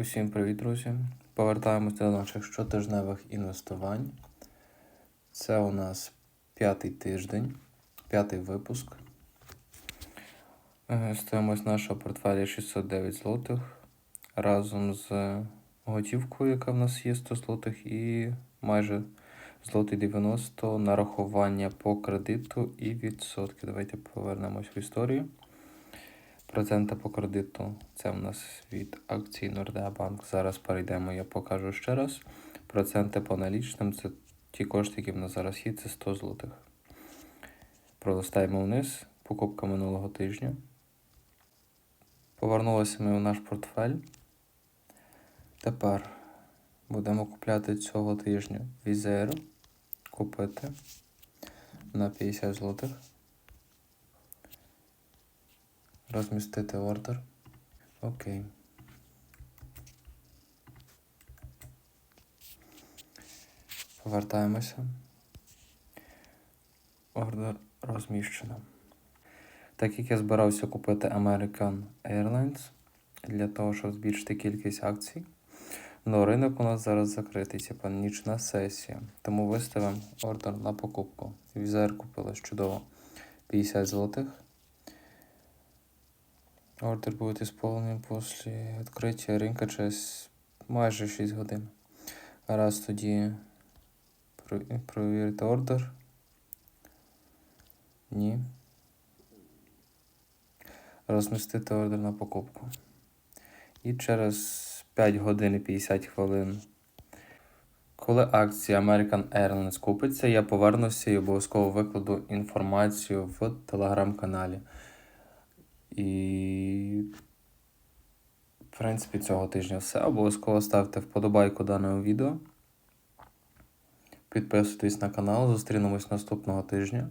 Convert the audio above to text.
Усім привіт, друзі! Повертаємося до наших щотижневих інвестувань. Це у нас п'ятий тиждень, п'ятий випуск. Стоїмость нашого портфеля 609 злотих разом з готівкою, яка в нас є 100 злотих, і майже злотий 90 нарахування по кредиту і відсотки. Давайте повернемось в історію. Проценти по кредиту це у нас від акцій Bank. Зараз перейдемо, я покажу ще раз. Проценти по налічним це ті кошти, які в нас зараз є, це 100 злотих. Пролистаємо вниз. Покупка минулого тижня. Повернулися ми у наш портфель. Тепер будемо купляти цього тижня візеру. Купити на 50 злотих. Розмістити ордер. Окей. Повертаємося. Ордер розміщено. Так як я збирався купити American Airlines для того, щоб збільшити кількість акцій. Но ринок у нас зараз закритий, типа нічна сесія. Тому виставимо ордер на покупку. Візер купила чудово 50 злотих. Ордер буде исполнений після відкриття ринка через майже 6 годин. Раз тоді про- провірити ордер. Ні. Розмістити ордер на покупку. І через 5 годин і 50 хвилин. Коли акція American Airlines купиться, я повернуся і обов'язково викладу інформацію в телеграм-каналі. І, в принципі, цього тижня все. Обов'язково ставте вподобайку даному відео. Підписуйтесь на канал, зустрінемось наступного тижня.